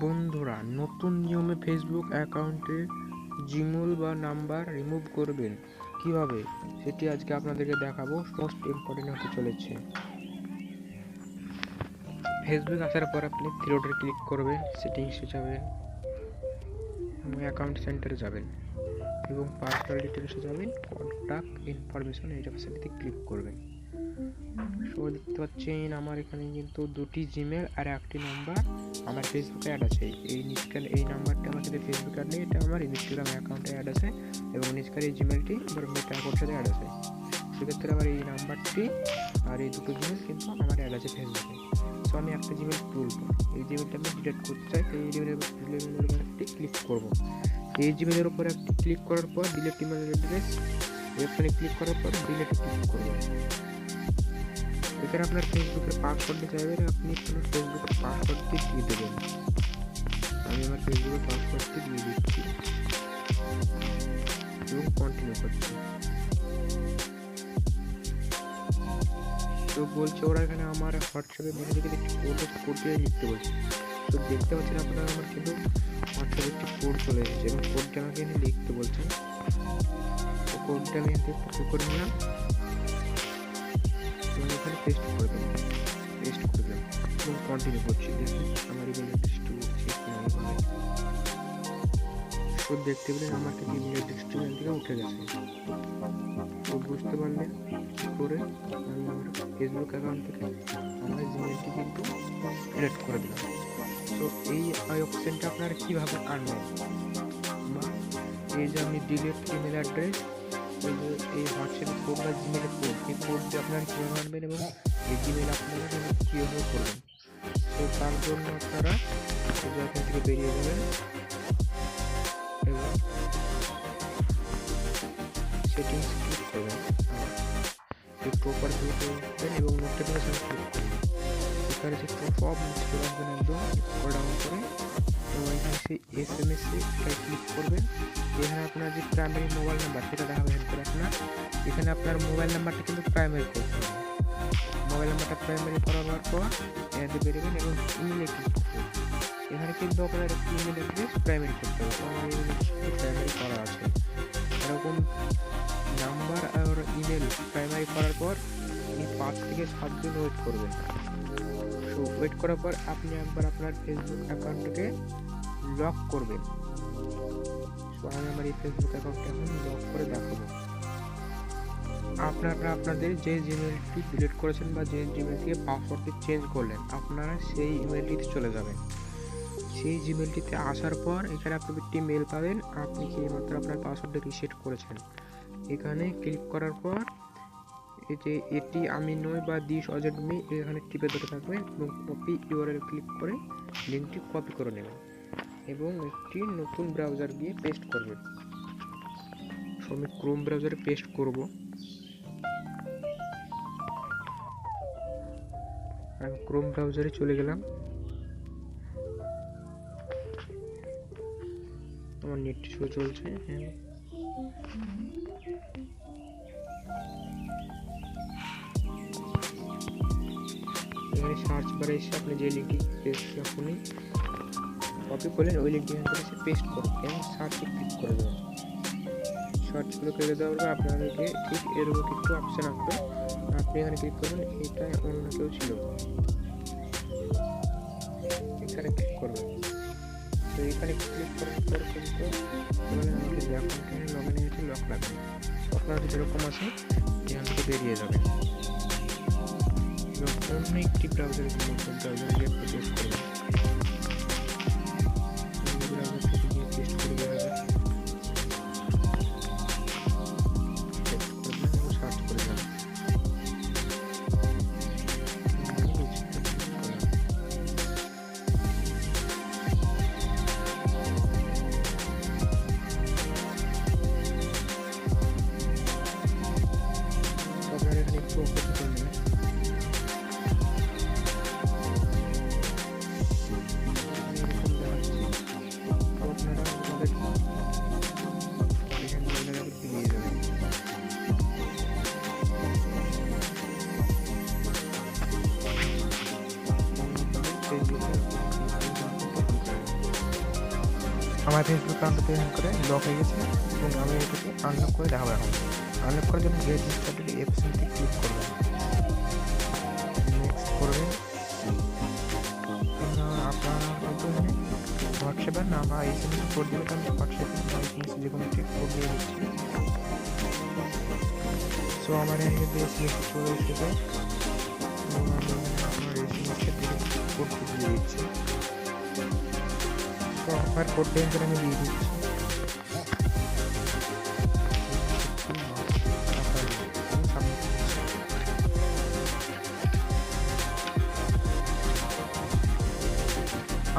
বন্ধুরা, নতুন নিয়মে ফেসবুক অ্যাকাউন্টে জিমেল বা নাম্বার রিমুভ করবেন। কীভাবে? সেটি আজকে আপনাদেরকে দেখাবো। মোস্ট ইম্পর্টেন্ট হতে চলেছে। ফেসবুক আসার পর আপনি থ্রিডে ক্লিক করবেন সেটিংসে যাবেন অ্যাকাউন্ট সেন্টারে যাবেন এবং পার্সোনাল ডিটেলসে যাবেন কন্ট্যাক্ট ইনফরমেশন এই অপশানটিতে ক্লিক করবেন। সো দেখতে পাচ্ছেন, আমার এখানে কিন্তু দুটি জিমেল আর একটি নাম্বার। আমার ফেসবুকে অ্যাড আছে। এই নিচকার এই নাম্বারটা আমার সাথে ফেসবুক অ্যাড নেই, এটা আমার ইনস্টাগ্রাম অ্যাকাউন্টে অ্যাড আছে এবং নিচকার এই জিমেলটি আমার মেটা অ্যাকাউন্ট সাথে অ্যাড আছে। সেক্ষেত্রে আমার এই নাম্বারটি আর এই দুটো জিমেল কিন্তু আমার অ্যাড আছে ফেসবুকে সো আমি একটা জিমেল তুলব এই জিমেলটা আমি ডিলিট করতে চাই, তো এই জিমেলের উপর একটি ক্লিক করব। এই জিমেলের উপর একটি ক্লিক করার পর ডিলেট ইমেল অ্যাড্রেস এখানে ক্লিক করার পর ডিলিটে ক্লিক করব। এখানে আপনার ফেসবুকের পাসওয়ার্ডটি চাইবেন আপনি আপনার ফেসবুকের পাসওয়ার্ডটি দিয়ে দেবেন। আমি আমার ফেসবুকের পাসওয়ার্ডটি দিয়ে দিচ্ছি। এবং কন্টিনিউ করছি। তো বলছে ওরা এখানে আমার হোয়াটসঅ্যাপে মেসেজ থেকে একটি কোড কোডটি লিখতে বলছে। তো দেখতে পাচ্ছেন আপনারা আমার কিন্তু হোয়াটসঅ্যাপে একটি কোড চলে এসেছে। এবং কোডটা আমাকে এখানে লিখতে বলছেন তো কোডটা আমি এখানে কপি করে নিলাম। এবং এখানে পেস্ট করে দেবো পেস্ট করে দিলাম এবং কন্টিনিউ করছি। দেখুন আমার ইমেল অ্যাড্রেসটি উঠছে কিনা এভাবে তো দেখতে পেলেন আমার কিন্তু ইমেল অ্যাড্রেসটি এখান থেকে উঠে গেছে। তো বুঝতে পারলেন কী করে? আমি আমার ফেসবুক অ্যাকাউন্ট থেকে আমার জিমেলটি কিন্তু ডিলিট করে দিলাম। তো এই অপশানটা আপনারা কীভাবে আনবেন? বা এই যে আমি ডিলিট ইমেল অ্যাড্রেস এই যে এই হোয়াটসঅ্যাপ কোড বা জিমেলের কোড এই কোডটি আপনারা কীভাবে আনবেন এবং এই জিমেল আপনারা কীভাবে করবেন তো তার জন্য আপনারা এখান থেকে বেরিয়ে যাবেন এবং সেটিংস ক্লিক করবেন এই প্রপার ক্লিক করবেন এবং নোটিফিকেশন ক্লিক করবেন এখানে সব নিচে চলে একদম স্ক্রল ডাউন করে এবং এখানে সেই এস এম এস ক্লিক করবেন। এখানে আপনার যে প্রাইমারি মোবাইল নাম্বার সেটা দেখাবে হেল্প করে আপনার এখানে আপনার মোবাইল নাম্বারটা কিন্তু প্রাইমারি করতে হবে মোবাইল নাম্বারটা প্রাইমারি করাবার পর এখানে বেরোবেন এবং ইমেলে ক্লিক করবেন। এখানে কিন্তু আপনার একটি ইমেল অ্যাড্রেস প্রাইমারি করতে হবে। তো আমার ইমেল প্রাইমারি করা আছে। এরকম নাম্বার আর ইমেল প্রাইমারি করার পর পাঁচ থেকে সাত দিন ওয়েট করবেন। সো ওয়েট করার পর আপনি একবার আপনার ফেসবুক অ্যাকাউন্টটাকে লক করবেন। সো আমি আমার এই ফেসবুক অ্যাকাউন্টটা এখন লক করে দেখাবো। আপনারা আপনাদের যে জিমেলটি ডিলিট করেছেন বা যে জিমেল থেকে পাসওয়ার্ডটি চেঞ্জ করলেন, আপনারা সেই ইমেলটিতে চলে যাবেন। সেই জিমেলটিতে আসার পর এখানে আপনি একটি মেল পাবেন। আপনি কি মাত্র আপনার পাসওয়ার্ডটা রিসেট করেছেন। এখানে ক্লিক করার পর যে এটি আমি নই বা দিস অজেন্ট মি এখানে টিপে ধরে থাকবেন এবং কপি ইউআরএল ক্লিক করে লিঙ্কটি কপি করে নেবেন এবং একটি নতুন ব্রাউজার গিয়ে পেস্ট করবেন আমি ক্রোম ব্রাউজারে পেস্ট করব। আমি ক্রোম ব্রাউজারে চলে গেলাম। আমার নেট শো চলছে হ্যাঁ। এখানে সার্চ বারে এসে আপনি যে লিঙ্কটি পেস্ট আপনি কপি করলেন, ওই লিঙ্কটি এখান থেকে পেস্ট করুন এবং সার্চে ক্লিক করে দেবেন। সার্চ করে করে দেওয়ার পর আপনাদেরকে ঠিক এরকম কিছু অপশান আসবে। আপনি এখানে ক্লিক করবেন এটা অন্য কেউ ছিল। এখানে ক্লিক করবেন। তো এখানে ক্লিক করার পর কিন্তু মানে আমাকে যে লগ ইন হয়েছে লক লাগবে। আপনার যেরকম আছে, এখান থেকে বেরিয়ে যাবেন এবং অন্য একটি ব্রাউজারে নতুন ব্রাউজারে গিয়ে প্রসেস করবেন অন্য ব্রাউজার থেকে গিয়ে পেস্ট করে দেওয়া যাবে পেস্ট করবেন এবং সার্চ করে দেবেন আপনার এখানে আমার ফেসবুক অ্যাকাউন্টটা হ্যাক করে লক হয়ে গেছে এবং আমি এটাকে আনলক করে দেখাবো এখন। আনলক করার জন্য গেট স্টার্টেড অপশনটি ক্লিক করবেন। নেক্সট করবেন। আপনার হোয়াটসঅ্যাপের না বা এম এস কোড দেবে আমি হোয়াটসঅ্যাপে যে কোনো একটি কোড দিয়ে দিচ্ছি। সো আমার এখানে এম এস চলে এসেছে, এবং আমি আপনার এস এম এসের দিকে কোডটি দিয়ে দিচ্ছি। আমার কোডটা এখানে আমি দিয়ে দিচ্ছি।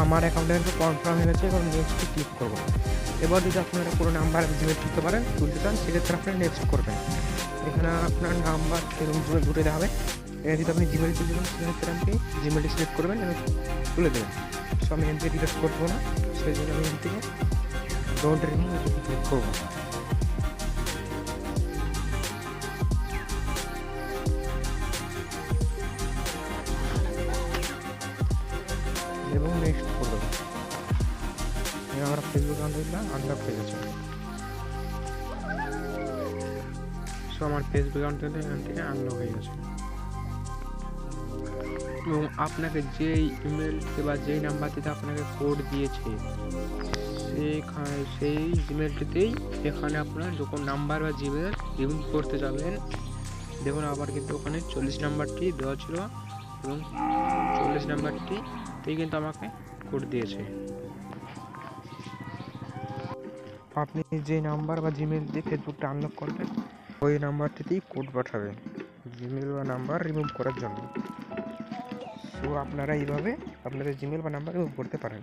আমার অ্যাকাউন্টে কিন্তু কনফার্ম হয়ে গেছে এখন নেক্সট ক্লিক করব। এবার যদি আপনারা কোনো নাম্বার জিমেল তুলতে পারেন তুলতে চান সেক্ষেত্রে আপনারা নেক্সট করবেন। এখানে আপনার নাম্বার এবং জিমেল দুটো দেওয়া হবে এখানে যদি আপনি জিমেল তুলতে চান সেক্ষেত্রে আপনি জিমেলটি সিলেক্ট করবেন এবং তুলে দেবেন। সো আমি এখান থেকে করব না। সেই জন্য আমি এখান থেকে ডোন্ট রিমুভ করব এবং নেক্সট আমার ফেসবুক হয়ে গেছে। সো আমার ফেসবুক অ্যাকাউন্টটা এখান থেকে আনলক হয়ে গেছে। আপনাকে যেই ইমেল বা যেই নাম্বারটিতে আপনাকে কোড দিয়েছে, সেখানে, সেই জিমেলটিতেই এখানে আপনার যখন নাম্বার বা জিমেল রিমুভ করতে যাবেন, দেখুন আবার কিন্তু ওখানে চল্লিশ নাম্বারটি দেওয়া ছিল এবং চল্লিশ নাম্বারটিতেই কিন্তু আমাকে কোড দিয়েছে। আপনি যে নাম্বার বা জিমেল দিয়ে ফেসবুকটা আনলক করবেন, ওই নাম্বারটিতেই কোড পাঠাবেন জিমেল বা নাম্বার রিমুভ করার জন্য। সো আপনারা এইভাবে আপনাদের জিমেল বা নাম্বারে রিমুভ করতে পারেন।